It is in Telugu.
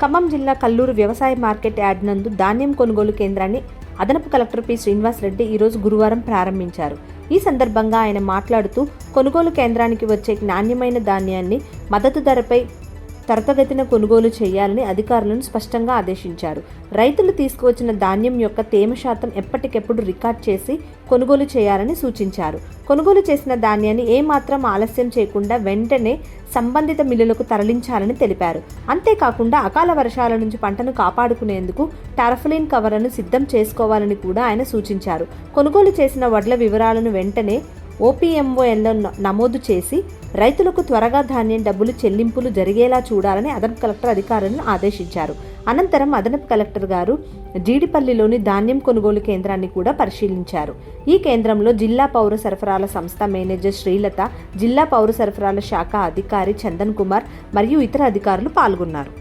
ఖమ్మం జిల్లా కల్లూరు వ్యవసాయ మార్కెట్ యార్డ్ నందు ధాన్యం కొనుగోలు కేంద్రాన్ని అదనపు కలెక్టర్ పి శ్రీనివాస్ రెడ్డి ఈరోజు గురువారం ప్రారంభించారు. ఈ సందర్భంగా ఆయన మాట్లాడుతూ కొనుగోలు కేంద్రానికి వచ్చే నాణ్యమైన ధాన్యాన్ని మద్దతు ధరపై త్వరతగతిన కొనుగోలు చేయాలని అధికారులను స్పష్టంగా ఆదేశించారు. రైతులు తీసుకువచ్చిన ధాన్యం యొక్క తేమ శాతం ఎప్పటికెప్పుడు రికార్డ్ చేసి కొనుగోలు చేయాలని సూచించారు. కొనుగోలు చేసిన ధాన్యాన్ని ఏమాత్రం ఆలస్యం చేయకుండా వెంటనే సంబంధిత మిల్లులకు తరలించాలని తెలిపారు. అంతేకాకుండా అకాల వర్షాల నుంచి పంటను కాపాడుకునేందుకు టారఫలిన్ కవర్లను సిద్ధం చేసుకోవాలని కూడా ఆయన సూచించారు. కొనుగోలు చేసిన వడ్ల వివరాలను వెంటనే ఓపీఎంఓఎన్లో నమోదు చేసి రైతులకు త్వరగా ధాన్యం డబ్బులు చెల్లింపులు జరిగేలా చూడాలని అదనపు కలెక్టర్ అధికారులను ఆదేశించారు. అనంతరం అదనపు కలెక్టర్ గారు జీడిపల్లిలోని ధాన్యం కొనుగోలు కేంద్రాన్ని కూడా పరిశీలించారు. ఈ కేంద్రంలో జిల్లా పౌర సరఫరాల సంస్థ మేనేజర్ శ్రీలత జిల్లా పౌర సరఫరాల శాఖ అధికారి చందన్ కుమార్ మరియు ఇతర అధికారులు పాల్గొన్నారు.